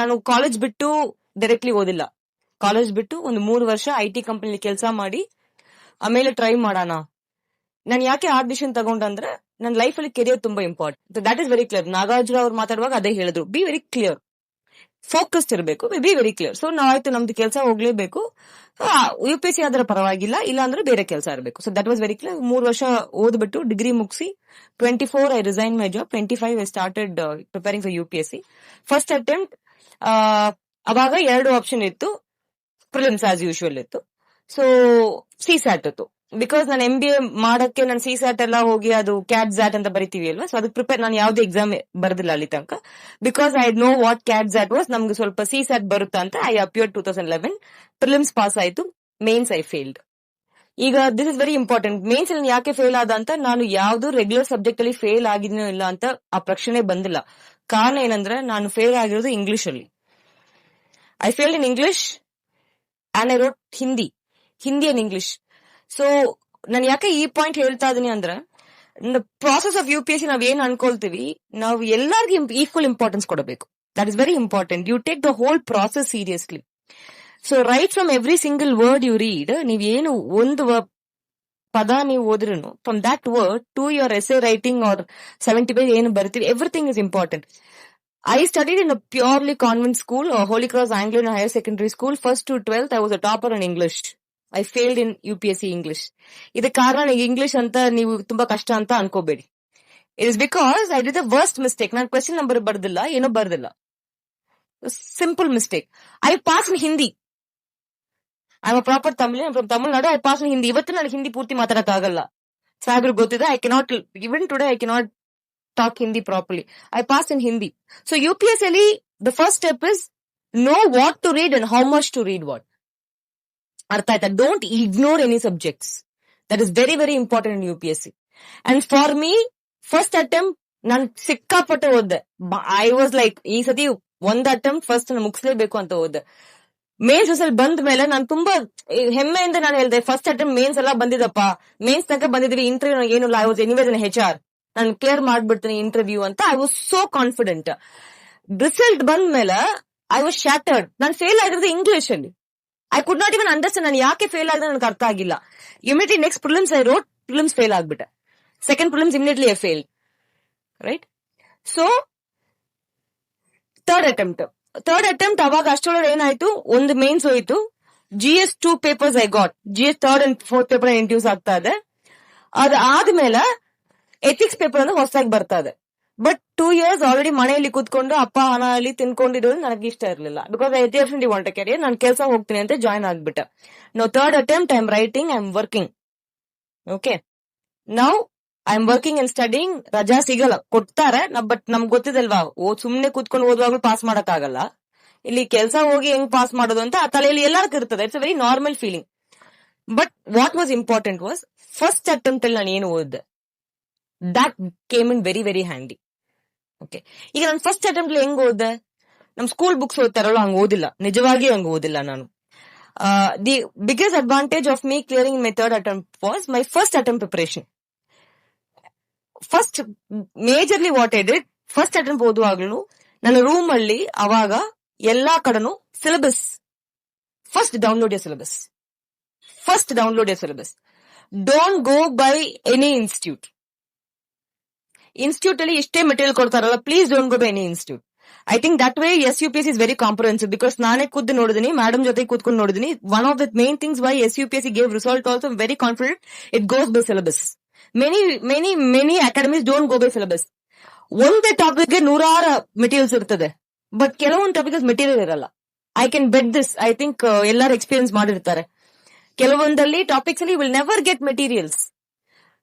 ನಾನು ಕಾಲೇಜ್ ಬಿಟ್ಟು ಡೈರೆಕ್ಟ್ಲಿ ಓದಿಲ್ಲ. ಕಾಲೇಜ್ ಬಿಟ್ಟು ಒಂದು ಮೂರು ವರ್ಷ ಐ ಟಿ ಕಂಪನಿಲಿ ಕೆಲಸ ಮಾಡಿ, ಆಮೇಲೆ ಟ್ರೈ ಮಾಡೋಣ. ನಾನು ಯಾಕೆ ಆ ಡಿಸಿಷನ್ ತಗೊಂಡಂದ್ರೆ ನನ್ನ ಲೈಫ್ ಅಲ್ಲಿ ಕೆರಿಯರ್ ತುಂಬಾ important that is very clear Nagarjuna ಅವ್ರು ಮಾತಾಡುವಾಗ ಅದೇ ಹೇಳಿದ್ರು. ಬಿ ವೆರಿ ಕ್ಲಿಯರ್ ಫೋಕಸ್ಡ್ ಇರಬೇಕು. ಬಿ ವೆರಿ ಕ್ಲಿಯರ್ ಸೊ ನಾವಾಯ್ತು ನಮ್ದು ಕೆಲಸ ಹೋಗ್ಲೇಬೇಕು. ಯು ಪಿ ಸಿ ಆದ್ರೆ ಪರವಾಗಿಲ್ಲ. ಇಲ್ಲ ಅಂದ್ರೆ ಬೇರೆ ಕೆಲಸ ಇರಬೇಕು. So that was very clear ಮೂರು ವರ್ಷ ಓದ್ಬಿಟ್ಟು ಡಿಗ್ರಿ ಮುಗಿಸಿ twenty four I resign my job twenty five I started preparing for U P S C first attempt ಅವಾಗ ಎರಡು ಆಪ್ಷನ್ ಇತ್ತು. ಪ್ರಿಲಿಮ್ಸ್ ಆಸ್ ಯೂಶುವಲ್ ಇತ್ತು. ಸೊ ಸಿ ಸ್ಯಾಟ್ ಇತ್ತು. Because ನಾನು ಎಂ ಬಿ ಎ ಮಾಡಕ್ಕೆ ನಾನು ಸಿ ಸ್ಯಾಟ್ ಎಲ್ಲ ಹೋಗಿ ಅದು ಕ್ಯಾಟ್ ಜಾಟ್ ಅಂತ ಬರಿತೀವಿ ಅಲ್ವಾ? ಸೊ ಅದಕ್ಕೆ ಪ್ರಿಪೇರ್ ನಾನು ಯಾವ್ದು ಎಕ್ಸಾಮ್ ಬರ್ದಿಲ್ಲ ಅಲ್ಲಿ ತನಕ. Because I know what cat jot was ನಮ್ಗೆ ಸ್ವಲ್ಪ ಸಿ ಸ್ಯಾಟ್ ಬರುತ್ತಾ ಅಂತ I appear two thousand eleven prelims pass ಆಯ್ತು. ಮೇನ್ಸ್ ಐ ಫೇಲ್ಡ್ ಈಗ this is very important mains ಅಲ್ಲಿ ಯಾಕೆ ಫೇಲ್ ಆದ ಅಂತ ನಾನು ಯಾವ್ದು ರೆಗ್ಯುಲರ್ ಸಬ್ಜೆಕ್ಟ್ ಅಲ್ಲಿ ಫೇಲ್ ಆಗಿದ್ನೋ ಇಲ್ಲ ಅಂತ ಆ ಪ್ರಶ್ನೆ ಬಂದಿಲ್ಲ. ಕಾರಣ ಏನಂದ್ರೆ ನಾನು ಫೇಲ್ ಆಗಿರೋದು ಇಂಗ್ಲಿಷ್ ಅಲ್ಲಿ. I failed in English and I wrote Hindi Hindi and English so ನಾನು ಯಾಕೆ ಈ ಪಾಯಿಂಟ್ ಹೇಳ್ತಾ ಇದೀನಿ ಅಂದ್ರೆ process of U P S C ನಾವ್ ಏನ್ ಅನ್ಕೊಳ್ತೀವಿ, ನಾವು ಎಲ್ಲರಿಗೂ ಈಕ್ವಲ್ ಇಂಪಾರ್ಟೆನ್ಸ್ ಕೊಡಬೇಕು. That is very important you take the whole process seriously so right from every single word you read ನೀವ್ ಏನು ಒಂದು ಪದ ನೀವು ಓದ್ರೂ from that word to your essay writing or seventy page ಏನು ಬರ್ತೀವಿ everything is important I studied in a purely convent school, uh, higher secondary school first to twelfth I was 12th, topper in English I failed in U P S C English ಇದಕ್ಕೆ ಕಾರಣ English ಅಂತ ನೀವು ತುಂಬಾ ಕಷ್ಟ ಅಂತ ಅನ್ಕೋಬೇಡಿ. It is because I did the worst mistake ನಾನು question number ಬರ್ದಿಲ್ಲ ಏನೋ ಬರ್ದಿಲ್ಲ. Simple mistake I pass in Hindi I proper Tamil from Tamil Nadu I pass Hindi ಇವತ್ತು ನನಗೆ ಹಿಂದಿ ಪೂರ್ತಿ ಮಾತಾಡಕ್ ಆಗಲ್ಲ ಸಾಹೇಬ್ರು ಗೊತ್ತಿದೆ I cannot even today I cannot talk Hindi properly I pass in Hindi so U P S ಅಲ್ಲಿ the first step is know what to read and how much to read what ಅರ್ಥ ಆಯ್ತಾ? Don't ignore any subjects that is very very important U P S C and for me first attempt ನಾನ್ ಸಿಕ್ಕಾಪಟ್ಟೆ ಓದ್ದೆ. I was like ಈ ಸತಿ ಒಂದ್ attempt first ನಾನು ಮುಗಿಸ್ಲೇಬೇಕು ಅಂತ ಓದ್ದೆ. Mains ಅಲ್ಲಿ ಬಂದ ಮೇಲೆ ನಾನು ತುಂಬಾ ಹೆಮ್ಮೆಯಿಂದ ನಾನು ಹೇಳ್ದೆ ಫಸ್ಟ್ ಅಟೆಂಪ್ ಮೇನ್ಸ್ ಎಲ್ಲ ಬಂದಿದಪ್ಪ. ಮೇನ್ಸ್ ತನಕ ಬಂದಿದ್ವಿ ಇಂಟರ್ವ್ಯೂ ಏನು I was anyways H R ನಾನು ಕ್ಲಿಯರ್ ಮಾಡ್ಬಿಡ್ತೀನಿ ಇಂಟರ್ವ್ಯೂ ಅಂತ. I was so confident result ಬಂದ ಮೇಲೆ ಐ ವಾಸ್ ಶಾಟರ್ಡ್ ನಾನು ಫೇಲ್ ಆಗಿರೋದು ಇಂಗ್ಲಿಷ್ ಅಲ್ಲಿ. I could not even understand ನಾನು ಯಾಕೆ ಫೇಲ್ ಆಗಿದೆ ನನಗೆ ಅರ್ಥ ಆಗಿಲ್ಲ. Immediately next prelims I wrote prelims fail ಆಗ್ಬಿಟ್ಟೆ. Second prelims immediately I fail right so third attempt third attempt ಅವಾಗ ಅಷ್ಟೊಳಗೆ ಏನಾಯ್ತು? ಒಂದು ಮೇನ್ಸ್ ಹೋಯ್ತು. G S two papers I got G S third and fourth paper ಇಂಟ್ಯೂಸ್ ಆಗ್ತಾ ಇದೆ. ಅದಾದ್ಮೇಲೆ ethics paper ಅಂದ್ರೆ ಹೊಸದಾಗಿ ಬರ್ತಾ ಇದೆ. ಬಟ್ ಟೂ ಇಯರ್ಸ್ ಆಲ್ರೆಡಿ ಮನೆಯಲ್ಲಿ ಕೂತ್ಕೊಂಡು ಅಪ್ಪ ಹಣ ಅಲ್ಲಿ ತಿನ್ಕೊಂಡಿರೋದು ನನಗೆ ಇಷ್ಟ ಇರಲಿಲ್ಲ. Because I definitely want career ನಾನು ಕೆಲಸ ಹೋಗ್ತೀನಿ ಅಂತ ಜಾಯ್ನ್ ಆಗ್ಬಿಟ್ಟೆ. No third attempt I am writing I am working okay now I am working and studying ರಜಾ ಸಿಗಲ್ಲ. ಕೊಡ್ತಾರೆ. ಬಟ್ ನಮ್ಗೆ ಗೊತ್ತಿದಲ್ವಾ? ಸುಮ್ನೆ ಕೂತ್ಕೊಂಡು ಓದುವಾಗ್ಲೂ ಪಾಸ್ ಮಾಡಕ್ ಇಲ್ಲಿ ಕೆಲಸ ಹೋಗಿ ಹೆಂಗ್ ಪಾಸ್ ಮಾಡೋದು ಅಂತ ಆ ತಲೆಯಲ್ಲಿ ಎಲ್ಲರಿಗೂ ಇರ್ತದೆ. It's very normal feeling but what was important was first attempt ಅಲ್ಲಿ ನಾನು ಏನು ಓದಿದೆ? That came in very very handy okay ಈಗ ನಾನು ಫಸ್ಟ್ ಅಟೆಂಪ್ಟ್ ಹೆಂಗ್ ಓದಿದೆ? ನಮ್ ಸ್ಕೂಲ್ ಬುಕ್ಸ್ ಓದ್ತಾರಲ್ಲ ಹಂಗ್ ಓದಿಲ್ಲ. ನಿಜವಾಗಿ ಹಂಗ್ ಓದಿಲ್ಲ ನಾನು. The biggest advantage of me clearing my third attempt was my first attempt preparation first majorly what I did first attend ಓದುವಾಗ್ಲೂ ನನ್ನ ರೂಮ್ ಅಲ್ಲಿ ಅವಾಗ ಎಲ್ಲಾ ಕಡೆನು syllabus first download your syllabus first download your syllabus don't go by any institute institute ಅಲ್ಲಿ ಎಷ್ಟೇ material ಕೊಡ್ತಾರಲ್ಲ please don't go by any institute I think that way as U P S is very comprehensive because ನಾನೇ ಖುದ್ದು ನೋಡಿದೀನಿ madam ಜೊತೆ ಕೂತ್ಕೊಂಡು ನೋಡಿದೀನಿ. One of the main things why S U P S gave result also very confident it goes by syllabus many many many academies don't go by syllabus ಒಂದೇ ಟಾಪಿಕ್ಗೆ ನೂರಾರು materials ಇರ್ತದೆ ಬಟ್ ಕೆಲವೊಂದು ಟಾಪಿಕ್ ಮೆಟೀರಿಯಲ್ ಇರಲ್ಲ I can bet this I think ಎಲ್ಲರೂ experience ಮಾಡಿರ್ತಾರೆ ಕೆಲವೊಂದಲ್ಲಿ topics ಅಲ್ಲಿ will never get materials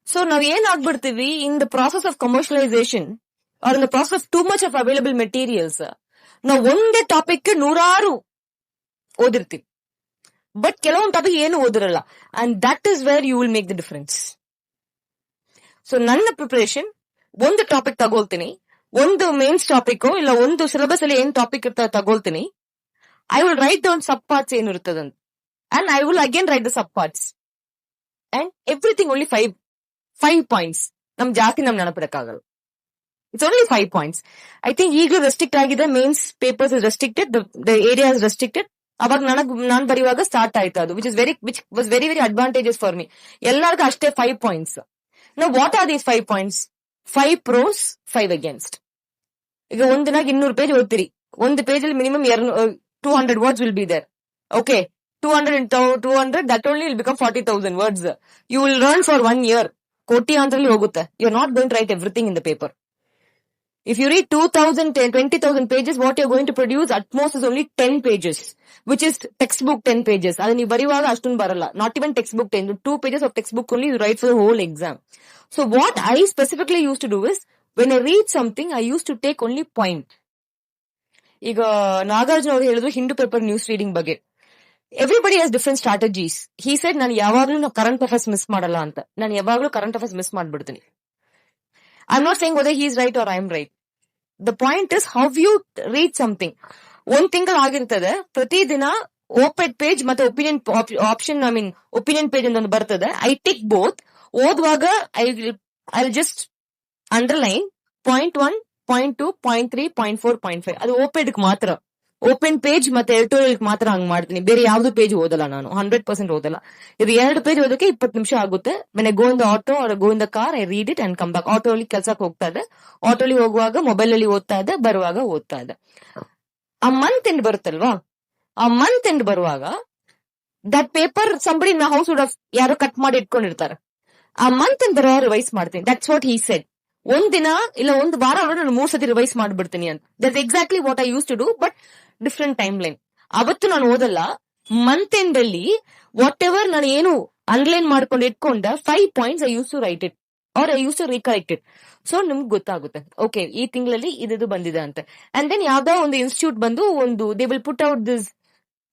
so ನಾವ್ ಏನ್ ಆಗ್ಬಿಡ್ತೀವಿ in the process of commercialization or in the process of too much of available materials ನಾವು ಒಂದೇ ಟಾಪಿಕ್ ನೂರಾರು ಓದಿರ್ತೀವಿ ಬಟ್ ಕೆಲವೊಂದು ಟಾಪಿಕ್ ಏನು ಓದಿರಲ್ಲ and that is where you will make the difference so ನನ್ನ preparation ಒಂದು ಟಾಪಿಕ್ ತಗೊಳ್ತೀನಿ. ಒಂದು ಮೇನ್ಸ್ ಟಾಪಿಕ್ ಇಲ್ಲ ಒಂದು ಸಿಲೆಬಸ್ ಅಲ್ಲಿ ಏನ್ ಟಾಪಿಕ್ ಇರ್ತ ತಗೊಳ್ತೀನಿ. I will write down sub parts ಏನಿರ್ತದಂತ and I will again write the sub parts and everything only five five points ನಮ್ ಜಾಸ್ತಿ ನಮ್ ನೆನಪಿಡಕ್ಕಾಗಲ್ಲ. It's only five points I think ಈಗಲೂ ರೆಸ್ಟ್ರಿಕ್ಟ್ ಆಗಿದೆ. Mains papers is restricted the area is restricted ಅವಾಗ ನನಗ್, ನಾನ್ ಬರೆಯುವಾಗ start ಆಯ್ತು ಅದು which is very which was very very advantages for me ಎಲ್ಲರಿಗೂ ಅಷ್ಟೇ five points know what are these five points five pros five against ಈಗ ಒಂದ್ ದಿನ ಇನ್ನೂರು ಪೇಜ್ ಓದ್ತೀರಿ. ಒಂದು ಪೇಜ್ ಅಲ್ಲಿ minimum two hundred words will be there okay two hundred two hundred that only will become forty thousand words you will learn for one year crore ಅಂತರಲ್ಲಿ ಹೋಗುತ್ತೆ. You are not going to write everything in the paper If you read 2000, 20,000 pages, what you're going to produce at most is only 10 pages, which is textbook 10 pages. ಅದನ್ನ ನೀವು ಬರೆಯುವಾಗ ಅಷ್ಟೊಂದು ಬರಲ್ಲ. Not even textbook 10, two pages of textbook only you write for the whole exam. So what I specifically used to do is, when I read something, I used to take only point. ಈಗ ನಾಗಾರ್ಜುನ ಅವರು ಹೇಳಿದ್ರು Hindu paper news reading ಬಗ್ಗೆ everybody has different strategies he said ನಾನು ಯಾವಾಗ್ಲೂ current affairs miss ಮಾಡಲ್ಲ ಅಂತ ನಾನು ಯಾವಾಗ್ಲೂ ಕರೆಂಟ್ ಅಫೇರ್ಸ್ ಮಿಸ್ ಮಾಡ್ಬಿಡ್ತೀನಿ I not saying whether he is right or I am right. The point is how you read something. ಒಂದ್ ತಿಂಗಳು ಆಗಿರ್ತದೆ, ಪ್ರತಿದಿನ ಓಪೆಡ್ ಪೇಜ್ ಮತ್ತೆ opinion option I mean opinion page ಒಂದು ಬರ್ತದೆ ಐ ಟಿಕ್ ಬೋತ್ ಓದುವಾಗ I I just underline point one point two point three point four point five ಅದು ಓಪೆಡ್ ಮಾತ್ರ ಓಪನ್ ಪೇಜ್ ಮತ್ತೆ ಎಡಿಟೋರಿಯಲ್ ಮಾತ್ರ ಹಂಗ್ ಮಾಡ್ತೀನಿ. ಬೇರೆ ಯಾವ್ದು ಪೇಜ್ ಓದಲ್ಲ ನಾನು. ಹಂಡ್ರೆಡ್ ಪರ್ಸೆಂಟ್ ಓದಲ್ಲ. ಇದು ಎರಡು ಪೇಜ್ ಓದಕ್ಕೆ ಇಪ್ಪತ್ತು ನಿಮಿಷ ಆಗುತ್ತೆ. ಮನೆ go in the auto go in the car I read it and come back ಅಲ್ಲಿ ಕೆಲ್ಸಕ್ಕೆ ಹೋಗ್ತಾ ಇದೆ ಆಟೋ ಅಲ್ಲಿ ಹೋಗುವಾಗ ಮೊಬೈಲ್ ಅಲ್ಲಿ ಓದ್ತಾ ಇದ್ದೆ. ಬರುವಾಗ ಓದ್ತಾ ಇದ್ದೆ. ಆ ಮಂತ್ ಎಂಡ್ ಬರುತ್ತಲ್ವಾ? ಆ ಮಂತ್ ಎಂಡ್ ಬರುವಾಗ ದಟ್ ಪೇಪರ್ ಸಂಬಡಿ ನಾ ಹೌಸ್ ವುಡ್ ಯಾರೋ ಕಟ್ ಮಾಡಿ ಇಟ್ಕೊಂಡಿರ್ತಾರೆ. ಆ ಮಂತ್ ಎಂಡ್ ಬರೋ ರಿವೈಸ್ ಮಾಡ್ತೀನಿ. ದಟ್ಸ್ ವಾಟ್ ಹೀ ಸೆಡ್ ಒಂದ್ ದಿನ ಇಲ್ಲ ಒಂದ್ ವಾರ ನಾನು ಮೂರ್ ಸತಿ ರಿವೈಸ್ ಮಾಡ್ಬಿಡ್ತೀನಿ ಅಂತ. That exactly what I use to do but different time line ಅವತ್ತು ನಾನು ಓದಲ್ಲ ಮಂತ್ ಎಂಡ್ ಅಲ್ಲಿ ವಾಟ್ ಎವರ್ ನಾನು ಏನು ಅನ್ಲೈನ್ ಮಾಡ್ಕೊಂಡು ಇಟ್ಕೊಂಡ five points I use to write it or I use to recorrect it so ನಿಮ್ಗೆ ಗೊತ್ತಾಗುತ್ತೆ. ಓಕೆ ಈ ತಿಂಗಳಲ್ಲಿ ಇದು ಬಂದಿದೆ ಅಂತ. ಅಂಡ್ ದೆನ್ ಯಾವ್ದೋ ಒಂದು ಇನ್ಸ್ಟಿಟ್ಯೂಟ್ ಬಂದು ಒಂದು they will put out this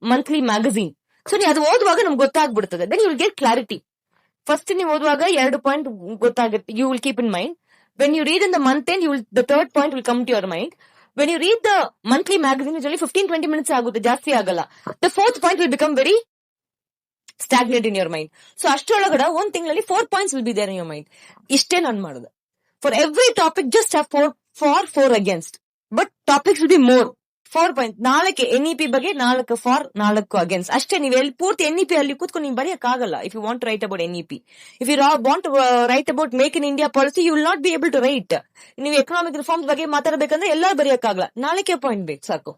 monthly magazine so ನೀವು ಅದು ಓದುವಾಗ ನಮ್ಗೆ ಗೊತ್ತಾಗ್ಬಿಡ್ತದೆ. Then you get clarity first ನೀವು ಓದುವಾಗ ಎರಡು ಪಾಯಿಂಟ್ ಗೊತ್ತಾಗುತ್ತೆ you will keep in mind when you read in the month end you will the third point will come to your mind when you read the monthly magazine usually fifteen twenty minutes ಆಗುತ್ತೆ ಜಾಸ್ತಿ ಆಗಲ್ಲ the fourth point will become very stagnate in your mind so ಅಷ್ಟರೊಳಗಡೆ ಒಂದ್ ತಿಂಗಳಲ್ಲಿ four points will be there in your mind ಇಷ್ಟೇ ನಾನು ಮಾಡುದು for every topic just have four for four against but topics will be more four point ನಾಲ್ಕು N E P ಬಗ್ಗೆ ನಾಲ್ಕು for ನಾಲ್ಕು against ಅಷ್ಟೇ ನೀವು ಎಲ್ಲಿ ಪೂರ್ತಿ ಎನ್ ಇ ಪಿ ಅಲ್ಲಿ ಕೂತ್ಕೊಂಡು ನೀವು ಬರೆಯಕ್ಕಾಗಲ್ಲ if you want write about N E P if you want write about make in India policy you will not be able to write ನೀವು ಎಕನಾಮಿಕ್ ರಿಫಾರ್ಮ್ಸ್ ಬಗ್ಗೆ ಮಾತಾಡಬೇಕಂದ್ರೆ ಎಲ್ಲ ಬರೆಯಕ್ಕಾಗಲ್ಲ. ನಾಲ್ಕೇ ಪಾಯಿಂಟ್ ಬೇಕು, ಸಾಕು.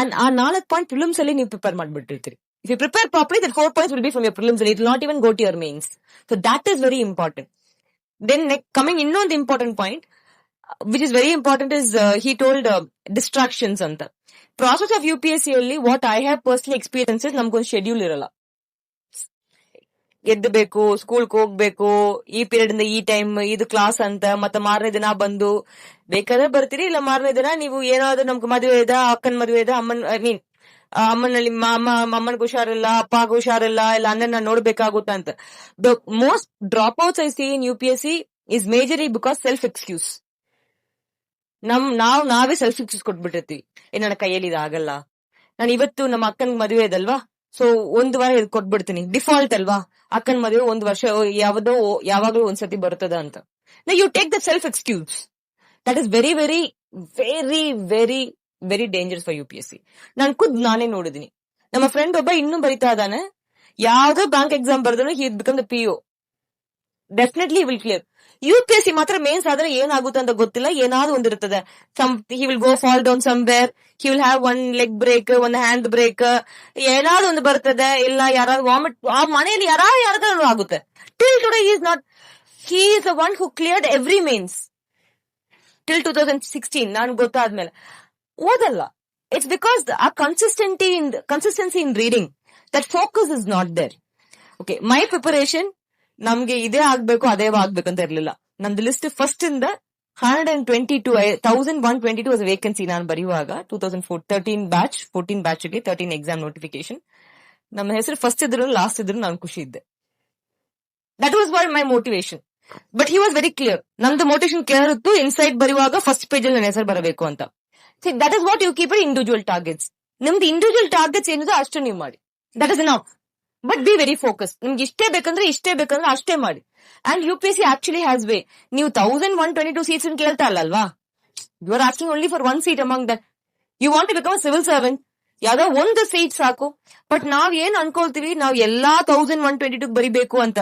ಅಂಡ್ ಆ ನಾಲ್ಕು ಪಾಯಿಂಟ್ ಫಿಲ್ಮ್ಸ್ ಅಲ್ಲಿ ನೀವು prepare ಮಾಡ್ಬಿಟ್ಟಿರ್ತೀರಿ. If you prepare properly that four points will be from your films it not even go to your so that is very important then next coming ಇನ್ನೊಂದು important point which is very important is he told distractions ಅಂತ. Process of U P S C ಅಲ್ಲಿ what I have personal experience ನಮ್ಗೊಂದು schedule ಇರಲ್ಲ. ಎದ್ದಬೇಕು ಸ್ಕೂಲ್ಗೆ ಹೋಗ್ಬೇಕು, ಈ period ಇಂದ ಈ ಟೈಮ್ ಇದು ಕ್ಲಾಸ್ ಅಂತ, ಮತ್ತೆ ಮಾರನೇ ದಿನ ಬಂದು, ಬೇಕಾದ್ರೆ ಬರ್ತೀರಿ, ಇಲ್ಲ ಮಾರನೇ ದಿನ ನೀವು ಏನಾದ್ರು ನಮ್ಗೆ ಮದುವೆ ಇದೆ ಅಕ್ಕನ ಮದುವೆ ಇದೆ ಅಮ್ಮನ್ ಐ ಮೀನ್ ಅಮ್ಮನಲ್ಲಿ ಅಮ್ಮ, ಅಮ್ಮನಿಗೆ ಹುಷಾರಿಲ್ಲ, ಅಪ್ಪಗೆ ಹುಷಾರಿಲ್ಲ, ಇಲ್ಲ ಅಣ್ಣನ ನೋಡ್ಬೇಕಾಗುತ್ತ ಅಂತ. The most drop outs I see in U P S C is majority because self excuse ನಮ್, ನಾವ್ ನಾವೇ ಸೆಲ್ಫ್ ಎಕ್ಸ್ಕ್ಯೂಸ್ ಕೊಟ್ಬಿಟ್ಟಿರ್ತೀವಿ. ಏ, ನನ್ನ ಕೈಯಲ್ಲಿ ಇದಾಗಲ್ಲ. ನಾನು ಇವತ್ತು ನಮ್ಮ ಅಕ್ಕನ ಮದುವೆ ಇದಲ್ವಾ? ಸೊ ಒಂದ್ ವಾರ ಇದು ಕೊಟ್ಬಿಡ್ತೀನಿ. ಡಿಫಾಲ್ಟ್ ಅಲ್ವಾ? ಅಕ್ಕನ ಮದುವೆ ಒಂದ್ ವರ್ಷ ಯಾವ್ದೋ ಯಾವಾಗ್ಲೂ ಒಂದ್ಸತಿ ಬರ್ತದ ಅಂತ. You take the self excuse that is very very very very very dangerous for U P S C ನಾನು ಖುದ್ ನಾನೇ ನೋಡಿದೀನಿ. ನಮ್ಮ ಫ್ರೆಂಡ್ ಒಬ್ಬ ಇನ್ನೂ ಬರಿತಾ ಇದ್ದಾನೆ. ಯಾವ್ದೋ ಬ್ಯಾಂಕ್ ಎಕ್ಸಾಮ್ ಬರೆದ್ರು he become the P U definitely will clear U P S C ಮಾತ್ರ ಮೇನ್ಸ್ ಆದ್ರೆ ಏನಾಗುತ್ತೆ ಅಂತ ಗೊತ್ತಿಲ್ಲ, ಏನಾದ್ರು ಒಂದಿರುತ್ತದೆ. Some he will go fall down somewhere he will have one leg break one hand break ಏನಾದ್ರು ಒಂದು ಬರ್ತದೆ, ಇಲ್ಲ ಯಾರಾದ್ರು ವಾಮಿಟ್ ಆ ಮನೆಯಲ್ಲಿ ಯಾರು ಯಾರಾದ್ರೂ ಆಗುತ್ತೆ. Till today is not he is the one who cleared every mains till two thousand sixteen ನಾನು ಗೊತ್ತಾದ್ಮೇಲೆ. ಓದಲ್ಲ. ಇಟ್ಸ್ ಬಿಕಾಸ್ ಆ consistency in consistency in reading that focus is not there okay my preparation ನಮ್ಗೆ ಇದೇ ಆಗ್ಬೇಕು, ಅದೇ ಆಗ್ಬೇಕು ಅಂತ ಇರ್ಲಿಲ್ಲ. ನಂದು ಲಿಸ್ಟ್ ಫಸ್ಟ್ ಇಂದ hundred and twenty to thousand one twenty two vacancy ನಾನು ಬರೆಯುವಾಗ two thousand four thirteen batch fourteen ಬ್ಯಾಚ್ಗೆ thirteen exam notification ನಮ್ಮ ಹೆಸರು ಫಸ್ಟ್ ಇದ್ರು ಲಾಸ್ಟ್ ಇದ್ರು, ನಾನು ಖುಷಿ ಇದ್ದೆ. That was why my motivation but he was very clear ನಮ್ದು ಮೋಟಿವೇಶನ್ ಕ್ಲಿಯರ್ ಇತ್ತು ಇನ್ಸೈಡ್ ಬರೆಯುವಾಗ ಫಸ್ಟ್ ಪೇಜ್ ಅಲ್ಲಿ ನನ್ನ ಹೆಸರು ಬರಬೇಕು ಅಂತ. That is what you keep individual targets ನಿಮ್ದು ಇಂಡಿವಿಜುವಲ್ ಟಾರ್ಗೆಟ್ಸ್ ಏನಿದೆ ಅಷ್ಟು ನೀವು ಮಾಡಿ. That is not but be very focus ನಿಮ್ಗೆ ಇಷ್ಟೇ ಬೇಕಂದ್ರೆ ಇಷ್ಟೇ ಬೇಕಂದ್ರೆ ಅಷ್ಟೇ ಮಾಡಿ. And U P S C actually has way ನೀವು thousand one twenty two seats ಕೇಳ್ತಾ ಅಲ್ಲಲ್ವಾ you are asking only for one seat among that you want to become civil servant ಯಾವ್ದೋ ಒಂದು ಸೀಟ್ ಸಾಕು. ಬಟ್ ನಾವ್ ಏನ್ ಅನ್ಕೊಳ್ತೀವಿ? ನಾವ್ ಎಲ್ಲಾ ತೌಸಂಡ್ ಒನ್ ಟ್ವೆಂಟಿ ಟೂ ಬರಿಬೇಕು ಅಂತ.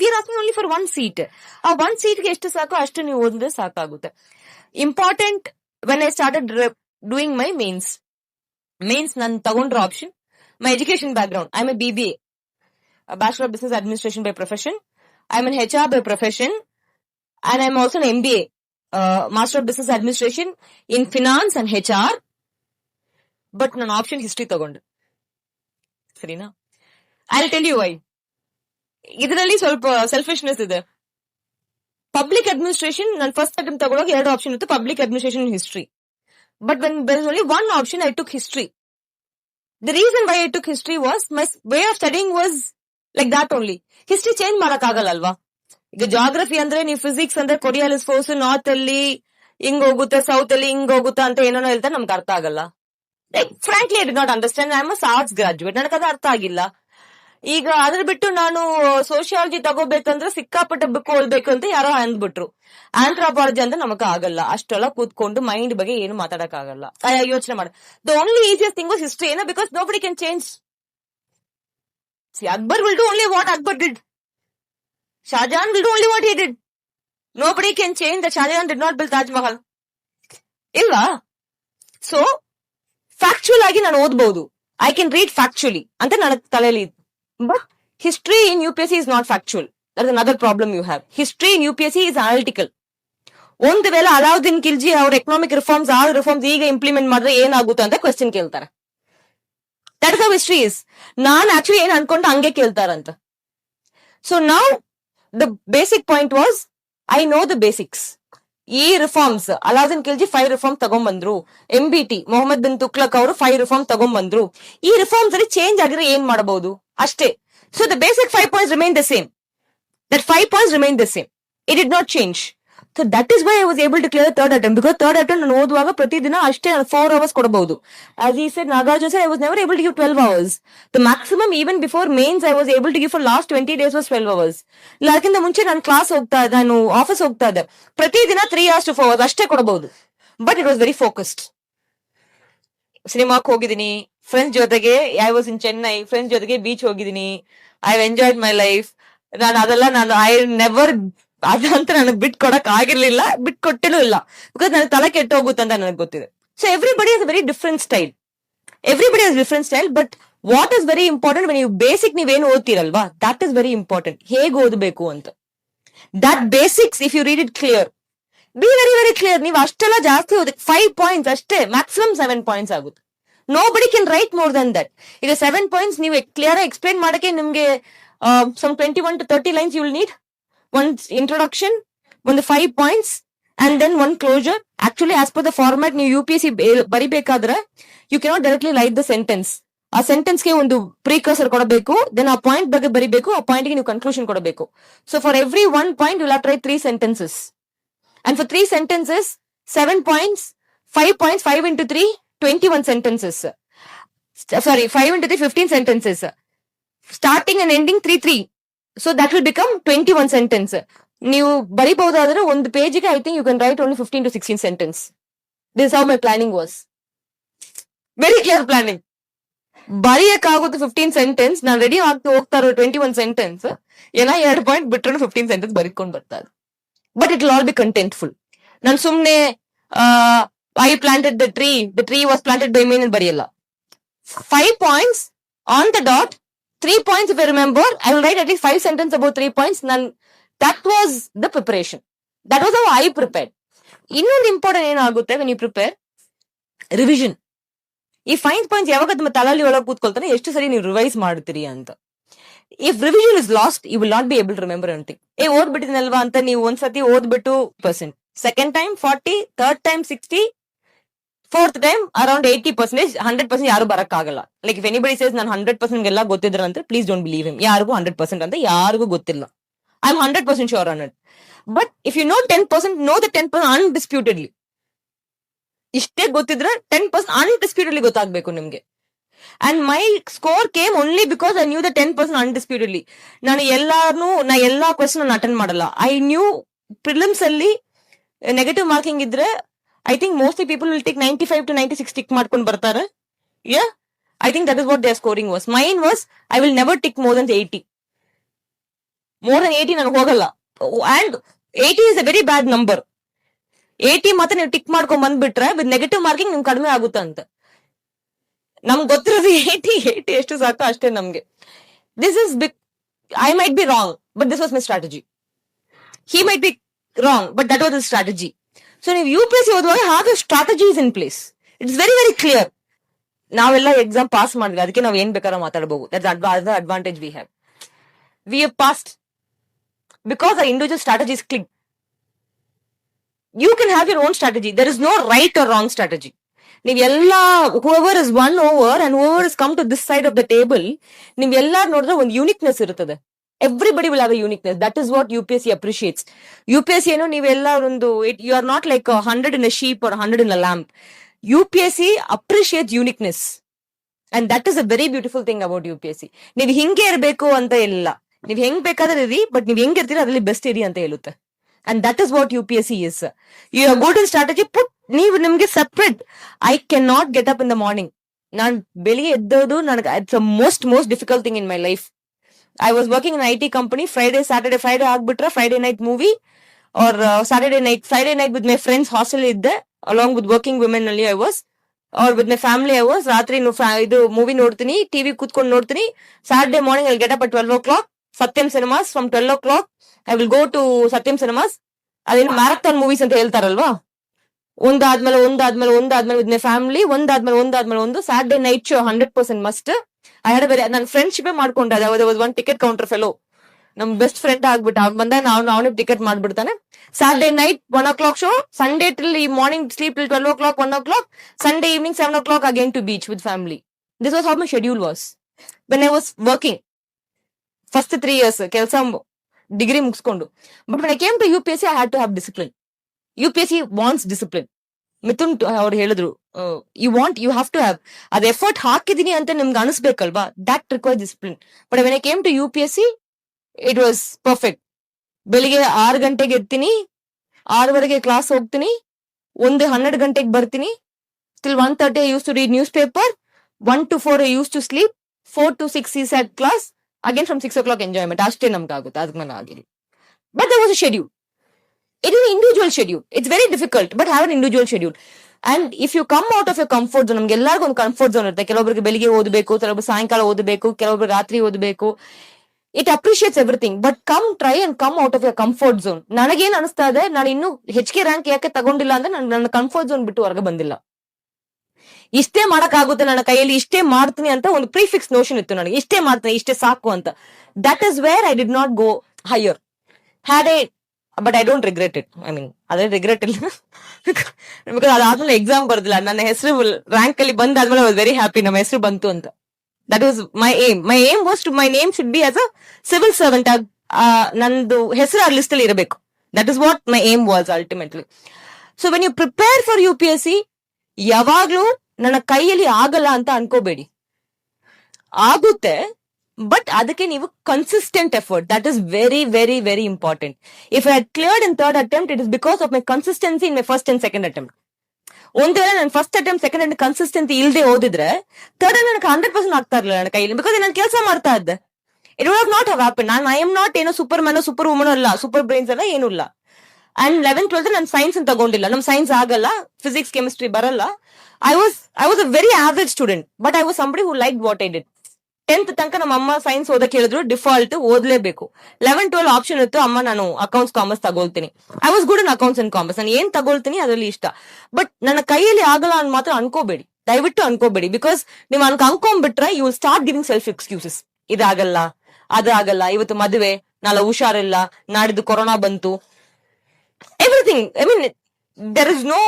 We are asking only for one seat ಆ ಒನ್ ಸೀಟ್ಗೆ ಎಷ್ಟು ಸಾಕು ಅಷ್ಟು ನೀವು ಓದಿದ್ರೆ ಸಾಕಾಗುತ್ತೆ. Important when I started doing my means mains ನಾನು ತಗೊಂಡ್ರ option my education background I a B B bachelor of business administration by profession I am an H R by profession and I'm also an MBA, uh, Master of Business Administration in Finance and HR. But ನಾನು option history ತಗೊಂಡೆ. ಸರಿನಾ? I tell you Y ಇದರಲ್ಲಿ ಸ್ವಲ್ಪ selfishness ಇದೆ. Public administration ನಾನು first attempt ತಗೊಳಕ್ ಎರಡು option ಇತ್ತು public administration history but when there is only one option I took history the reason why I took history was my way of studying was like that only history change ಮಾಡಕ್ ಆಗಲ್ಲ ಈಗ geography ಅಂದ್ರೆ ನೀವು physics ಅಂದ್ರೆ ಕೊರಿಯಾಲಿಸ್ force north ಅಲ್ಲಿ ಹಿಂಗ್ ಹೋಗುತ್ತೆ south ಅಲ್ಲಿ ಹಿಂಗ್ ಹೋಗುತ್ತಾ ಅಂತ ಏನೋ ಹೇಳ್ತಾರೆ ನಮ್ಗೆ ಅರ್ಥ ಆಗಲ್ಲ. Frankly I not understand I must arts graduate ನನಗೆ ಅದು ಅರ್ಥ ಆಗಿಲ್ಲ. ಈಗ ಅದ್ರ ಬಿಟ್ಟು ನಾನು ಸೋಷಿಯಾಲಜಿ ತಗೋಬೇಕಂದ್ರೆ ಸಿಕ್ಕಾಪಟ್ಟೆ ಬುಕ್ ಓದ್ಬೇಕು ಅಂತ ಯಾರೋ ಅಂದ್ಬಿಟ್ರು. ಆಂಥ್ರಾಪಾಲಜಿ ಅಂದ್ರೆ ನಮಗ ಆಗಲ್ಲ. ಅಷ್ಟೆಲ್ಲ ಕೂತ್ಕೊಂಡು ಮೈಂಡ್ ಬಗ್ಗೆ ಏನು ಮಾತಾಡಕ್ ಆಗಲ್ಲ ಯೋಚನೆ ಮಾಡ. The only easiest thing history ಏನೋ because nobody can change Akbar will do only what Akbar did Shahjahan will do only what he did. Nobody can change that Shahjahan did not build Taj Mahal. ಇಲ್ವಾ? So factual ಆಗಿ ನಾನು ಓದ್ಬಹುದು I can read factually ಅಂತ ನನ್ನ ತಲೆಯಲ್ಲಿ but history in U P S C is not factual that another problem you have history in U P S C is analytical ಒಂದು ವೇಳೆ ಅಲಾವುದ್ದೀನ್ ಖಿಲ್ಜಿ ಅವ್ರ ಎಕನಾಮಿಕ್ ರಿಫಾರ್ಮ್ಸ್ ಆ ರಿಫಾರ್ಮ್ಸ್ ಈಗ ಇಂಪ್ಲಿಮೆಂಟ್ ಮಾಡಿದ್ರೆ ಏನಾಗುತ್ತೆ ಅಂತ ಕ್ವೆಶ್ಚನ್ ಕೇಳ್ತಾರೆ. ದಟ್ ಇಸ್ ಹಿಸ್ಟ್ರಿ ಇಸ್ ನಾನ್ ಆಕ್ಚುಲಿ ಏನ್ ಅನ್ಕೊಂಡು ಹಂಗೆ ಕೇಳ್ತಾರಂತ. ಸೊ ನಾವು the basic point was I know the basics ಈ reforms Alauddin Khilji five reform ತಗೊಂಡ್ಬಂದ್ರು M B T Mohammad bin Tughlaq ಅವರು ಫೈವ್ ರಿಫಾರ್ಮ್ ತಗೊಂಡ್ಬಂದ್ರು ಈ ರಿಫಾರ್ಮ್ಸ್ ಅಲ್ಲಿ ಚೇಂಜ್ ಆಗಿದ್ರೆ ಏನ್ ಮಾಡಬಹುದು? ಅಷ್ಟೇ. So the basic five points remain the same that five points remain the same it did not change so that is why I was able to clear third attempt because third attempt ನಾನು ಓದುವಾಗ ಪ್ರತಿದಿನ ಅಷ್ಟೇ four hours ಕೊಡಬಹುದು. As he said Nagarjun sir I was never able to give twelve hours the maximum even before mains I was able to give for last twenty days was twelve hours ಇಲ್ಲ ಅದಕ್ಕಿಂತ ಮುಂಚೆ ನಾನು class ಹೋಗ್ತಾ ಇದ್ದೆ, ನಾನು office ಹೋಗ್ತಾ ಇದ್ದೆ. ಪ್ರತಿದಿನ three hours to four hours ಅಷ್ಟೇ ಕೊಡಬಹುದು. But it was very focused ಸಿನಿಮಾಕ್ ಹೋಗಿದ್ದೀನಿ ಫ್ರೆಂಡ್ಸ್ ಜೊತೆಗೆ I was in Chennai friends ಜೊತೆಗೆ ಬೀಚ್ ಹೋಗಿದ್ದೀನಿ. ಐ ಎಂಜಾಯ್ಡ್ ಮೈ ಲೈಫ್ ನಾನು ಅದೆಲ್ಲ ನಾನು ಐ ನೆವರ್ ಅದಂತ ನನಗೆ ಬಿಟ್ ಕೊಡಕ್ ಆಗಿರ್ಲಿಲ್ಲ, ಬಿಟ್ ಕೊಟ್ಟಿನೂ ಇಲ್ಲ. ಬಿಕಾಸ್ ನನಗೆ ತಲೆ ಕೆಟ್ಟ ಹೋಗುತ್ತೆ ಅಂತ ನನಗೆ ಗೊತ್ತಿದೆ. So everybody is very different style everybody is different style but what is very important ನೀವು ಬೇಸಿಕ್ ನೀವೇನು ಓದ್ತೀರಲ್ವಾ ದಟ್ ಇಸ್ ವೆರಿ ಇಂಪಾರ್ಟೆಂಟ್ ಹೇಗೆ ಓದಬೇಕು ಅಂತ. That basics if you read it clear be very very clear ನೀವು ಅಷ್ಟೆಲ್ಲ ಜಾಸ್ತಿ ಓದಿ ಫೈವ್ ಪಾಯಿಂಟ್ಸ್ ಅಷ್ಟೇ ಮ್ಯಾಕ್ಸಿಮಮ್ ಸೆವೆನ್ ಪಾಯಿಂಟ್ಸ್ ಆಗುತ್ತೆ. Nobody can write more than that ಈಗ ಸೆವೆನ್ ಪಾಯಿಂಟ್ಸ್ ನೀವು ಕ್ಲಿಯರ್ ಎಕ್ಸ್ಪ್ಲೈನ್ ಮಾಡಕ್ಕೆ ನಿಮ್ಗೆ some twenty one to thirty lines you will need one introduction ಒಂದು five points and then one closure actually as per the format ನೀವು U P S C ಬರಿಬೇಕಾದ್ರೆ you cannot directly like the sentence ಆ sentence ಗೆ ಒಂದು ಪ್ರೀಕರ್ಸರ್ ಕೊಡಬೇಕು then ಆ point ಬಗ್ಗೆ ಬರಿಬೇಕು ಆ ಪಾಯಿಂಟ್ಗೆ ನೀವು ಕನ್ಕ್ಲೂಷನ್ ಕೊಡಬೇಕು so for every one point will try three sentences and for three sentences seven points five points five into three twenty one sentences sorry five into three fifteen sentences starting and ending three three so that will become twenty one sentence ನೀವು ಬರಿಬಹುದಾದ್ರೆ ಒಂದು ಪೇಜ್ಗೆ I think you can write only fifteen to sixteen sentence this how my planning was very clear planning ಬರೆಯಕ್ಕಾಗುತ್ತೆ fifteen sentence ನಾನು ready ಆಗ್ತಾ ಹೋಗ್ತಾ ಇರೋ twenty one sentence ಏನೋ ಎರಡು point ಬಿಟ್ರೆ ಫಿಫ್ಟೀನ್ ಸೆಂಟೆನ್ಸ್ ಬರೀಕೊಂಡು ಬರ್ತಾ but it all be contentful ನಾನು ಸುಮ್ನೆ I planted the tree the tree was planted by me ಬರೆಯಲ್ಲ. Five points on the dot three points if I remember I will write at least five sentence about three points ನನ್ that was the preparation that was I prepare ಇನ್ನೊಂದು important ಏನಾಗುತ್ತೆ when you prepare revision ಈ five points ಯಾವಾಗ ನಿಮ್ಮ ತಲೆಯಲ್ಲಿ ಒಳಗೆ ಕೂತ್ಕೊಳ್ತಾರೆ, ಎಷ್ಟು ಸರಿ ನೀವು ರಿವೈಸ್ ಮಾಡ್ತೀರಿ ಅಂತ. If revision is last you will not be able to remember anything ಏ ಓದ್ಬಿಟ್ಟಿನಲ್ವಾ ಅಂತ ನೀವು ಒಂದ್ಸತಿ ಓದ್ಬಿಟ್ಟು percent second time forty third time sixty fourth time around eighty percentage hundred percent ಯಾರು ಬರಕ್ಕಾಗಲ್ಲ. ಲೈಕ್ ಇಫ್ ಎನಿಬಡಿ ಸೇಸ್ ನಾನು ಹಂಡ್ರೆಡ್ ಪರ್ಸೆಂಟ್ ಎಲ್ಲ ಗೊತ್ತಿದ್ರ ಅಂತ ಪ್ಲೀಸ್ ಡೋಂಟ್ ಬಿಲೀವ್ ಹಿಮ್ ಯಾರಿಗೂ ಹಂಡ್ರೆಡ್ ಪರ್ಸೆಂಟ್ ಅಂತ ಯಾರಿಗೂ ಗೊತ್ತಿಲ್ಲ. I am hundred percent sure on it but if you know ten percent know the ten percent undisputedly ಇಷ್ಟೇ ಗೊತ್ತಿದ್ರೆ ಟೆನ್ ಪರ್ಸೆಂಟ್ ಅನ್ಡಿಸ್ಪ್ಯೂಟೆಡ್ಲಿ ಗೊತ್ತಾಗಬೇಕು ನಿಮ್ಗೆ. And my score came only because I knew the ten percent undisputedly ನಾನು ಎಲ್ಲಾನು ನಾ ಎಲ್ಲಾ question attend ಮಾಡಲ್ಲ. I knew prelims ಅಲ್ಲಿ ನೆಗೆಟಿವ್ ಮಾರ್ಕಿಂಗ್ ಇದ್ರೆ I think mostly people will take ninety five to ninety six tick ಮಾಡ್ಕೊಂಡು ಬರ್ತಾರೆ yeah I think that is what their scoring was mine was I will never tick more than eighty more than eighty ನನಗೆ ಹೋಗಲ್ಲ and eighty is a very bad number eighty ಮತ್ತೆ ನೀವು tick ಮಾಡ್ಕೊಂಡ್ ಬಂದ್ಬಿಟ್ರೆ with negative marking ನಿಮ್ಗೆ ಕಡಿಮೆ ಆಗುತ್ತೆ ಅಂತ ನಮ್ಗೆ ಗೊತ್ತಿರೋದು ಏಯ್ಟಿ ಏಯ್ಟಿ ಎಷ್ಟು ಸಾಕು ಅಷ್ಟೇ ನಮ್ಗೆ this is big I might be wrong but this was my strategy he might be wrong but that was the strategy so ನೀವು ಯು ಪಿ ಎಸ್ ಸಿ ಓದುವಾಗ ಹಾಗೆ strategy in place it's very very clear ನಾವೆಲ್ಲ exam pass ಮಾಡಿದ್ವಿ ಅದಕ್ಕೆ ನಾವು ಏನ್ ಬೇಕಾದ್ರೂ ಮಾತಾಡಬಹುದು that's advantage we have we have passed because ಆ individual strategy is click you can have your own strategy there is no right or wrong strategy ನೀವೆಲ್ಲ whoever is one over and whoever is come to this side of the table ನೀವೆಲ್ಲ ನೋಡಿದ್ರೆ ಒಂದು uniqueness ಇರುತ್ತದೆ. Everybody will have uniqueness that is what U P S C appreciates U P S C ಏನು ನೀವೆಲ್ಲ ಒಂದು you are not like hundred in a sheep or hundred in a lamp U P S C appreciate uniqueness and that is a very beautiful thing about U P S C ನೀವು ಹಿಂಗೆ ಇರಬೇಕು ಅಂತ ಇಲ್ಲ. ನೀವು ಹೆಂಗ್ ಬೇಕಾದ್ರೆ ಇರಿ but ನೀವು ಹೆಂಗ್ ಇರ್ತೀರ ಅದ್ರಲ್ಲಿ ಬೆಸ್ಟ್ ಇರಿ ಅಂತ ಹೇಳುತ್ತೆ. And that is what U P S C is you in strategy put, ನೀವು ನಿಮ್ಗೆ separate I can not get up in the morning ನಾನ್ ಬೆಳಿಗ್ಗೆ ಎದ್ದೋದು, ನನಗೆ it's most most difficult thing in my life I was working in I T company Friday Saturday Friday ಆಗ್ಬಿಟ್ರೆ Friday night movie or Saturday night Friday night with my friends hostel ಇದ್ದೆ along with working women ಅಲ್ಲಿ I was ಅವ್ರ with my family I was ರಾತ್ರಿ ಇದು movie ನೋಡ್ತೀನಿ TV ಕೂತ್ಕೊಂಡು ನೋಡ್ತೀನಿ. Saturday morning I get up at o'clock Satyam cinemas from twelve o'clock I will go to Satyam cinemas ಅದೇನು marathon movies ಅಂತ ಹೇಳ್ತಾರಲ್ವಾ? ಒಂದಾದ್ಮೇಲೆ ಒಂದಾದ್ಮೇಲೆ ಒಂದಾದ್ಮೇಲೆ ವಿತ್ ಮೈ ಫ್ಯಾಮಿಲಿ ಒಂದಾದ್ಮೇಲೆ ಒಂದಾದ್ಮೇಲೆ ಒಂದು Saturday night show hundred percent must I had ಬೇರೆ ನನ್ನ ಫ್ರೆಂಡ್ಶಿಪ್ ಮಾಡ್ಕೊಂಡೆ. Was one ticket counter fellow ನಮ್ ಬೆಸ್ಟ್ ಫ್ರೆಂಡ್ ಆಗ್ಬಿಟ್ಟು. ಅವ್ನು ಬಂದ ನಾವು ಅವನಿಗೆ ticket ಮಾಡ್ಬಿಡ್ತಾನೆ. Saturday night one o'clock show Sunday till ಈ morning sleep till twelve o'clock one o'clock Sunday evening seven o'clock again to beach with family this was how my schedule was when I was working first three years ಕೆಲಸ degree ಮುಗಿಸ್ಕೊಂಡು. But I came to U P S C I had to have discipline U P S C wants discipline Mithun ಅವ್ರು ಹೇಳಿದ್ರು you want you have to have ಅದ್ effort ಹಾಕಿದೀನಿ ಅಂತ ನಿಮ್ಗೆ ಅನಿಸ್ಬೇಕಲ್ವಾ? That require discipline but when I came to U P S C it was perfect ಬೆಳಿಗ್ಗೆ ಆರು ಗಂಟೆಗೆ ಇರ್ತೀನಿ ಆರೂವರೆಗೆ ಕ್ಲಾಸ್ ಹೋಗ್ತೀನಿ, ಒಂದು ಹನ್ನೆರಡು ಗಂಟೆಗೆ ಬರ್ತೀನಿ. Till one thirty use to read news paper one to four use to sleep four to six is at class again from six o'clock enjoyment ಅಷ್ಟೇ ನಮ್ಗೆ ಆಗುತ್ತೆ ಅದ್ಮೇಲೆ ಆಗಿಲ್ಲ. But was a schedule it is an individual schedule. It's very difficult, but have an individual schedule. And if you come out of your comfort zone ನಮ್ಗೆ ಎಲ್ಲರಿಗೂ ಒಂದು comfort zone ಇರುತ್ತೆ. ಕೆಲವೊಬ್ಬರಿಗೆ ಬೆಳಿಗ್ಗೆ ಓದಬೇಕು ಕೆಲವೊಬ್ರು ಸಾಯಂಕಾಲ ಓದಬೇಕು ಕೆಲವೊಬ್ರು ರಾತ್ರಿ ಓದಬೇಕು. It appreciates everything but come try and come out of your comfort zone ನನಗೇನ್ ಅನಿಸ್ತಾ ಇದೆ? ನಾನು ಇನ್ನೂ ಹೆಚ್ಚಿಗೆ ರ್ಯಾಂಕ್ ಯಾಕೆ ತಗೊಂಡಿಲ್ಲ ಅಂದ್ರೆ ನಾನು ನನ್ನ ಕಂಫರ್ಟ್ ಝೋನ್ ಬಿಟ್ಟು ಹೊರಗೆ ಬಂದಿಲ್ಲ. ಇಷ್ಟೇ ಮಾಡಕ್ ನನ್ನ ಕೈಯಲ್ಲಿ ಇಷ್ಟೇ ಮಾಡ್ತೀನಿ ಅಂತ ಒಂದು ಪ್ರಿಫಿಕ್ಸ್ ನೋಷನ್ ಇತ್ತು ನನಗೆ. ಇಷ್ಟೇ ಮಾಡ್ತೀನಿ ಇಷ್ಟೇ ಸಾಕು ಅಂತ. That is where I did not go higher had a but I don't regret it I mean ಅದೇ ರಿಗ್ರೆಟ್ ಇಲ್ಲ. ಬಿಕಾಸ್ ಅದಾದ್ಮೇಲೆ ಎಕ್ಸಾಮ್ ಬರ್ದಿಲ್ಲ. ನನ್ನ ಹೆಸರು ರ್ಯಾಂಕ್ ಅಲ್ಲಿ ಬಂದಾದ್ಮೇಲೆ ವೆರಿ ಹ್ಯಾಪಿ ನಮ್ಮ ಹೆಸರು ಬಂತು ಅಂತ. That was my aim my aim was to my name should be as a civil servant ಆಗಿ ನಂದು ಹೆಸರು ಆ ಲಿಸ್ಟ್ ಅಲ್ಲಿ ಇರಬೇಕು. That is what my aim was ultimately so when you prepare for U P S C ಯಾವಾಗ್ಲೂ ನನ್ನ ಕೈಯಲ್ಲಿ ಆಗಲ್ಲ ಅಂತ ಅನ್ಕೋಬೇಡಿ. ಆಗುತ್ತೆ. ಬಟ್ ಅದಕ್ಕೆ ನೀವು consistent effort that is very very very important if I cleared in third attempt it is because of my consistency in my first and second attempt ಒಂದ್ ವೇಳೆ ನಾನು first attempt second attempt consistency ಇಲ್ಲದೆ ಓದಿದ್ರೆ third ನನಗೆ hundred percent ಆಗ್ತಾ ಇರಲಿಲ್ಲ ನನ್ನ ಕೈಯಲ್ಲಿ ಬಿಕಾಸ್ ನಾನು ಕೆಲಸ ಮಾಡ್ತಾ ಇದ್ದೆ. It would not have happen ನಾನು ಐ ಎಂ ನಾಟ್ ಏನೋ ಸೂಪರ್ ಮ್ಯಾನೋ ಸೂಪರ್ ವುಮನ್ ಅಲ್ಲ ಸೂಪರ್ ಬ್ರೈನ್ಸ್ ಅಲ್ಲ ಏನೂ ಇಲ್ಲ. ಅಂಡ್ ಲೆವೆನ್ ಟ್ವೆಲ್ತ್ ನಾನು ಸೈನ್ಸ್ ತಗೊಂಡಿಲ್ಲ. ನಮ್ ಸೈನ್ಸ್ ಆಗಲ್ಲ ಫಿಸಿಕ್ಸ್ ಕೆಮಿಸ್ಟ್ರಿ ಬರಲ್ಲ. I was I was a very average student but I was somebody who like what I did tenth ತನಕ ನಮ್ಮ ಅಮ್ಮ ಸೈನ್ಸ್ ಓದಕ್ಕೆ ಹೇಳಿದ್ರು ಡಿಫಾಲ್ಟ್ ಓದ್ಲೇಬೇಕು. ಲೆವೆನ್ ಟ್ವೆಲ್ ಆಪ್ಷನ್ ಇತ್ತು, ಅಮ್ಮ ನಾನು ಅಕೌಂಟ್ಸ್ ಕಾಮರ್ಸ್ ತಗೊಳ್ತೀನಿ. I was good in accounts and commerce ನಾನು ಏನ್ ತಗೊಳ್ತೀನಿ ಅದರಲ್ಲಿ ಇಷ್ಟ. ಬಟ್ ನನ್ನ ಕೈಯಲ್ಲಿ ಆಗಲ್ಲ ಅಂತ ಮಾತ್ರ ಅನ್ಕೋಬೇಡಿ. ದಯವಿಟ್ಟು ಅನ್ಕೋಬೇಡಿ. ಬಿಕಾಸ್ ನೀವು ಅನ್ಕ ಅನ್ಕೊಂಡ್ಬಿಟ್ರೆ you start giving self excuses ಇದಾಗಲ್ಲ, ಅದಾಗಲ್ಲ. ಇವತ್ತು ಮದುವೆ, ನಾಳೆ ಹುಷಾರಿಲ್ಲ, ನಾಡಿದ್ದು ಕೊರೋನಾ ಬಂತು. Everything I mean there is no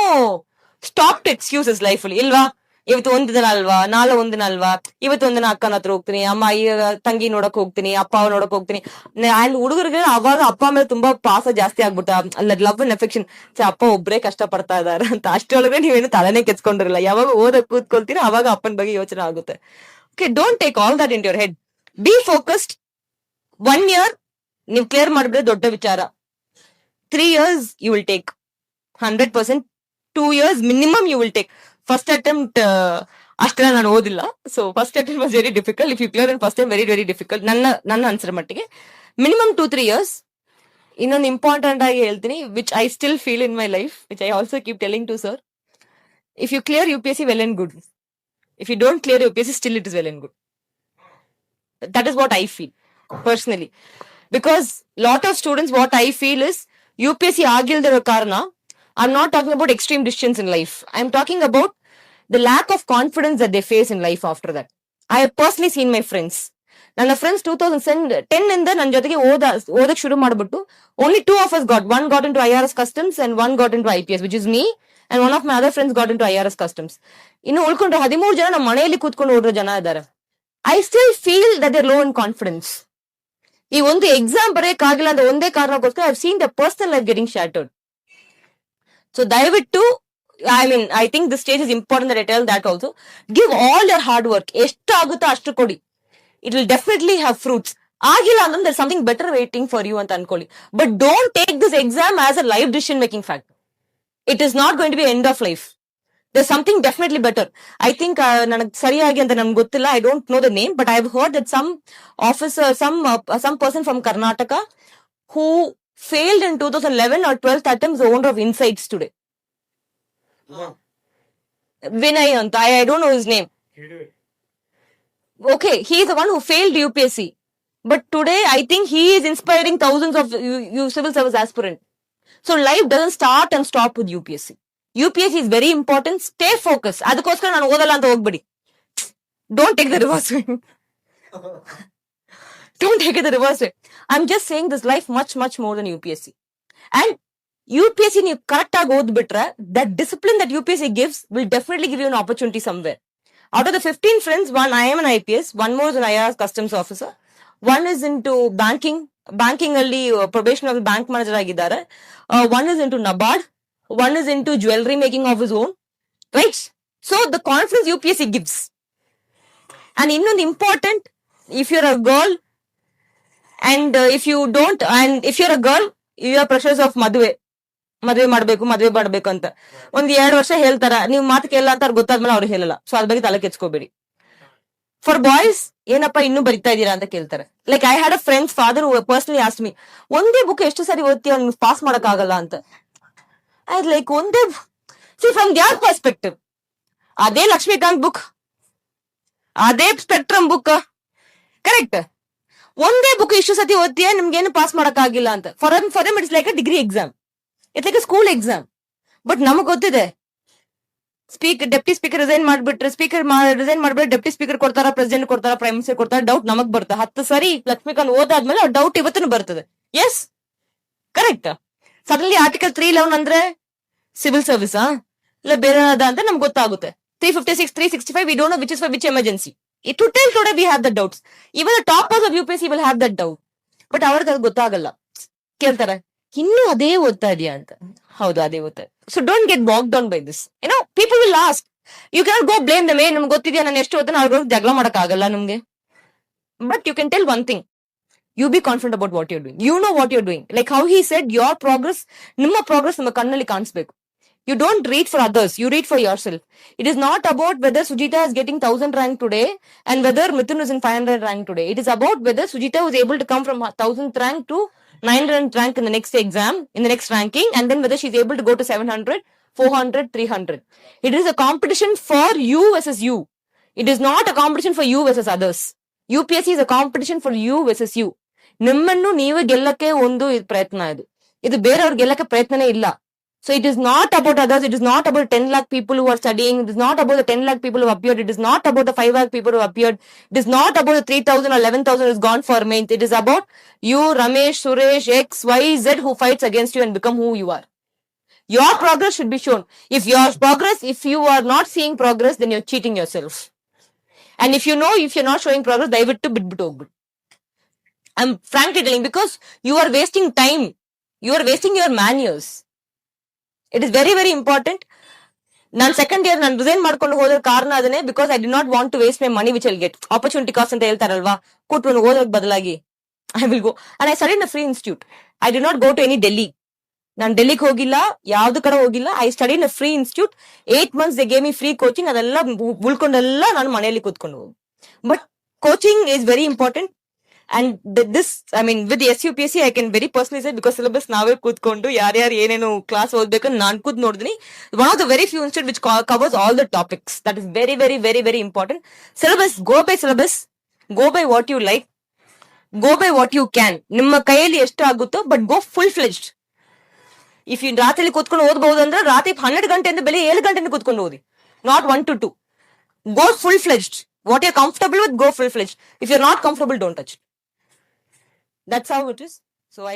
stop excuses life ಇಲ್ವಾ? ಇವತ್ತು ಒಂದ್ ದಿನ ಅಲ್ವಾ ನಾಳೆ ಒಂದ್ ದಿನ ಅಲ್ವಾ ಇವತ್ತು ಒಂದಿನ ಅಕ್ಕನ ಹತ್ರ ಹೋಗ್ತೀನಿ ಅಮ್ಮ ಈಗ ತಂಗಿ ನೋಡಕ್ ಹೋಗ್ತೀನಿ ಅಪ್ಪ ಅವ್ರ ನೋಡಕ್ ಹೋಗ್ತೀನಿ ಅಂಡ್ ಹುಡುಗರಿಗೆ ಅವಾಗ ಅಪ್ಪ ಮೇಲೆ ತುಂಬಾ ಪಾಸ ಜಾಸ್ತಿ ಆಗ್ಬಿಟ್ಟ ಅಲ್ಲ ಲವ್ ಅಂಡ್ ಎಫೆಕ್ಷನ್ ಅಪ್ಪ ಒಬ್ರೇ ಕಷ್ಟ ಪಡ್ತಾ ಇದಾರೆ ಅಂತ ಅಷ್ಟೊಳಗೆ ನೀವೇನು ತಲೆನೇ ಕೆಚ್ಕೊಂಡಿರಲ್ಲ ಯಾವಾಗ ಓದಕ್ ಕೂತ್ಕೊಳ್ತೀರಿ ಅವಾಗ ಅಪ್ಪನ ಬಗ್ಗೆ ಯೋಚನೆ ಆಗುತ್ತೆ okay don't take all that in your head be focused one year ನೀವು ಕ್ಲಿಯರ್ ಮಾಡಿದ್ರೆ ದೊಡ್ಡ ವಿಚಾರ three years you will take hundred percent two years minimum you will take first attempt ಅಷ್ಟೆಲ್ಲ ನಾನು ಓದಿಲ್ಲ. So first attempt was very difficult if you clear first time very very difficult ನನ್ನ ನನ್ನ answer ಮಟ್ಟಿಗೆ. Minimum two three years ಇನ್ನೊಂದು important ಆಗಿ ಹೇಳ್ತೀನಿ which I still feel in my life which I also keep telling to sir if you clear U P S C well and good if you don't clear U P S C still it is well and good that is what I feel personally. Because lot of students, what I feel is UPSC ಆಗಿಲ್ದಿರೋ ಕಾರಣ I'm not talking about extreme decisions in life. I'm talking about the lack of confidence that they face in life after that. I have personally seen my friends. ನನ್ನ friends two thousand ten ಇಂದ ನನ್ನ ಜೊತೆಗೆ ಓದ, ಓದಕ್ ಶುರು ಮಾಡ್ಬಿಟ್ಟು only two of us got one got into I R S customs and one got into I P S which is me and one of my other friends got into I R S customs ಇನ್ನು ಉಳ್ಕೊಂಡ್ರೆ ಹದಿಮೂರು ಜನ ನಮ್ಮ ಮನೆಯಲ್ಲಿ ಕೂತ್ಕೊಂಡು ಓದಿರೋ ಜನ ಇದ್ದಾರೆ I still feel that low in confidence ಈ ಒಂದು ಎಕ್ಸಾಮ್ ಬರೆಯಕ್ಕಾಗಿಲ್ಲ ಅಂತ ಒಂದೇ ಕಾರಣಕ್ಕೋಸ್ಕರ I seen the personal life getting shortered so ದಯವಿಟ್ಟು I mean I think this stage is important that tell that also give all your hard work ಎಷ್ಟು ಆಗುತ್ತೋ ಅಷ್ಟು ಕೊಡಿ. It will definitely have fruits ಆಗಿಲ್ಲ ಅಂದ್ರೆ there something better waiting for you ಅಂತ ಅನ್ಕೊಳ್ಳಿ. But don't take this exam as a life decision making fact it is not going to be end of life there something definitely better I think ನನಗೆ ಸರಿಯಾಗಿ ಅಂತ ನಮ್ಗೆ ಗೊತ್ತಿಲ್ಲ. I don't know the name but I have heard that some officer some some person from Karnataka who failed in 2011 or 12th attempts the owner of insights today vinay anta I, I don't know his name okay he is the one who failed upsc but today i think he is inspiring thousands of you, you civil service aspirant so life doesn't start and stop with upsc upsc is very important stay focused ಅದಕ್ಕೋಸ್ಕರ ನಾನು ಓದಲ್ಲ ಅಂತ ಹೋಗ್ಬಿಡಿ don't take the rivers don't take it the reverse way. I'm just saying this life much, much more than UPSC. And UPSC ನೀವು correct ಆಗಿ ಓದ್ಬಿಟ್ರೆ that discipline that U P S C gives will definitely give you an opportunity somewhere out of the fifteen friends one I am an I P S one more I R customs officer one is into banking banking ಅಲ್ಲಿ probation of bank manager ಆಗಿದ್ದಾರೆ. One is into NABARD one is into jewellery making of is own right so the confidence U P S C gives and ಇನ್ನೊಂದು important if you're a girl and if you don't and if you're a girl you are pressures of ಮದುವೆ. ಮದುವೆ ಮಾಡ್ಬೇಕು ಮದುವೆ ಮಾಡ್ಬೇಕು ಅಂತ. ಒಂದ್ ಎರಡು ವರ್ಷ ಹೇಳ್ತಾರ, ನೀವು ಮಾತು ಕೇಳಲ್ಲ ಅಂತ ಅವ್ರು ಗೊತ್ತಾದ್ಮೇಲೆ ಅವ್ರು ಹೇಳಲ್ಲ. ಸೊ ಅದ್ರ ಬಗ್ಗೆ ತಲೆ ಕೆಚ್ಕೋಬೇಡಿ ಫಾರ್ ಬಾಯ್ಸ್ ಏನಪ್ಪ ಇನ್ನೂ ಬರಿತಾ ಇದೀರಾ ಅಂತ ಕೇಳ್ತಾರೆ. Like I had a friends father personally ಆಸ್ಮಿ ಒಂದೇ ಬುಕ್ ಎಷ್ಟು ಸಾರಿ ಓದ್ತೀಯ? ಅವ್ನು ಪಾಸ್ ಮಾಡಕ್ ಆಗಲ್ಲ ಅಂತ ಐ ಲೈಕ್ ಒಂದೇ ಸಿ ಫ್ರಮ್ ದ್ಯಾರ್ ಪರ್ಸ್ಪೆಕ್ಟಿವ್ ಅದೇ ಲಕ್ಷ್ಮೀಕಾಂತ್ ಬುಕ್ ಅದೇ ಸ್ಪೆಕ್ಟ್ರಮ್ ಬುಕ್ ಕರೆಕ್ಟ್ ಒಂದೇ ಬುಕ್ ಇಷ್ಟು ಸತಿ ಓದ್ತೀಯ? ನಿಮ್ಗೇನು ಪಾಸ್ ಮಾಡಕ್ ಆಗಿಲ್ಲ ಅಂತ for for um it's like a degree exam it's like a school exam but ನಮಗ್ ಗೊತ್ತಿದೆ. ಸ್ಪೀಕರ್ ಡೆಪ್ಟಿ ಸ್ಪೀಕರ್ ರಿಸೈನ್ ಮಾಡ್ಬಿಟ್ರೆ ಸ್ಪೀಕರ್ ರಿಸೈನ್ ಮಾಡ್ಬಿಟ್ರೆ ಡೆಪ್ಟಿ ಸ್ಪೀಕರ್ ಕೊಡ್ತಾರ ಪ್ರೆಸಿಡೆಂಟ್ ಕೊಡ್ತಾರ ಪ್ರೈಮ್ ಮಿನಿಸ್ಟರ್ ಕೊಡ್ತಾರ ಡೌಟ್ ನಮಗ್ ಬರ್ತದೆ ಹತ್ತು ಸರಿ ಲಕ್ಷ್ಮೀಕಾಂತ್ ಓದಾದ್ಮೇಲೆ ಡೌಟ್ ಇವತ್ತು ಬರ್ತದೆ. Yes correct suddenly article three eleven ಅಂದ್ರೆ ಸಿವಿಲ್ ಸರ್ವಿಸಾ ಇಲ್ಲ ಬೇರೆ ಅಂತ ನಮ್ಗೆ ಗೊತ್ತಾಗುತ್ತೆ. Three fifty six three sixty five we don't know which is for which emergency to tell today we have the doubts even toppers of U P S will have that doubt but ಅವ್ರಿಗೆ ಅದು ಗೊತ್ತಾಗಲ್ಲ. ಕೇಳ್ತಾರೆ? ಇನ್ನೂ ಅದೇ ಓದ್ತಾ ಇದೆಯಾ ಅಂತ. ಹೌದು, ಅದೇ ಓದ್ತಾ so don't get walk down by this ಏನೋ people will last you can go blame them ಏ, ನಮ್ಗೆ ಗೊತ್ತಿದ್ಯಾ? ನಾನು ಎಷ್ಟು ಓದ್ತಾನೆ? ಅವ್ರಿಗೆ ಜಗಳ ಮಾಡಕ್ ಆಗಲ್ಲ ನಮ್ಗೆ. But you can tell one thing you be confident about what you doing you know what you doing like how he said your progress ನಿಮ್ಮ ಪ್ರೋಗ್ರೆಸ್ ನಮ್ಮ ಕಣ್ಣಲ್ಲಿ ಕಾಣಿಸ್ಬೇಕು. you don't read for others you read for yourself it is not about whether sujita is getting 1000 rank today and whether mithun is in 500 rank today it is about whether sujita was able to come from 1000th rank to 900 rank in the next exam in the next ranking and then whether she's able to go to 700 400 300 it is a competition for you versus you it is not a competition for you versus others upsc is a competition for you versus you ನಿಮ್ಮನ್ನು ನೀವೇ ಗೆಲ್ಲಕ್ಕೆ ಒಂದು ಇದ್ ಪ್ರಯತ್ನ ಇದು ಇದು ಬೇರೆಯವ್ರು ಗೆಲ್ಲಕ್ಕೆ ಪ್ರಯತ್ನನೇ ಇಲ್ಲ so it is not about others. It is not about 10 lakh people who are studying. It is not about the 10 lakh people who appeared. It is not about the 5 lakh people who appeared. It is not about the 3,000 or 11,000 who is gone for mains. It is about you, Ramesh, Suresh, X, Y, Z who fights against you and become who you are. Your progress should be shown. If your progress, if you are not seeing progress, then you're cheating yourself. And if you know, if you're not showing progress, dive it to bit bit. I'm frankly telling because you are wasting time. You are wasting your man years it is very very important ನಾನು second year ನಾನು resign ಮಾಡ್ಕೊಂಡು ಹೋದ್ರ ಕಾರಣ ಅದನ್ನೇ because I did not want to waste my money which will get opportunity cost ಅಂತ ಹೇಳ್ತಾರಲ್ವಾ? ಕೊಟ್ಟು ಓದೋಕ್ ಬದಲಾಗಿ. I will go and I study in free institute I did not go to any Delhi ನಾನು ಡೆಲ್ಲಿಗೆ ಹೋಗಿಲ್ಲ, ಯಾವ್ದು ಕಡೆ ಹೋಗಿಲ್ಲ. I study in free institute eight months they gave free coaching ಅದೆಲ್ಲ ಉಳ್ಕೊಂಡೆಲ್ಲ ನಾನು ಮನೆಯಲ್ಲಿ ಕೂತ್ಕೊಂಡು but coaching is very important and this I mean with S U P S C I can very personalise because syllabus ನಾವೇ ಕೂತ್ಕೊಂಡು ಯಾರ್ಯಾರು ಏನೇನು class ಓದ್ಬೇಕು ನಾನ್ ಕೂತ್ ನೋಡಿದ್ನಿ one of the very few institute which covers all the topics that is very very very very important syllabus go by syllabus go by what you like go by what you can ನಿಮ್ಮ ಕೈಯಲ್ಲಿ ಎಷ್ಟು ಆಗುತ್ತೋ but go full fledged if you ರಾತ್ರಿ ಕೂತ್ಕೊಂಡು ಓದಬಹುದು ಅಂದ್ರೆ ರಾತ್ರಿ ಹನ್ನೆರಡು ಗಂಟೆಯಿಂದ ಬೆಲೆ ಏಳು ಗಂಟೆಯಿಂದ ಕೂತ್ಕೊಂಡು ಓದಿ. Not one two to go full fledged what you comfortable with go full fledged if you not comfortable don't touch that's how it is so I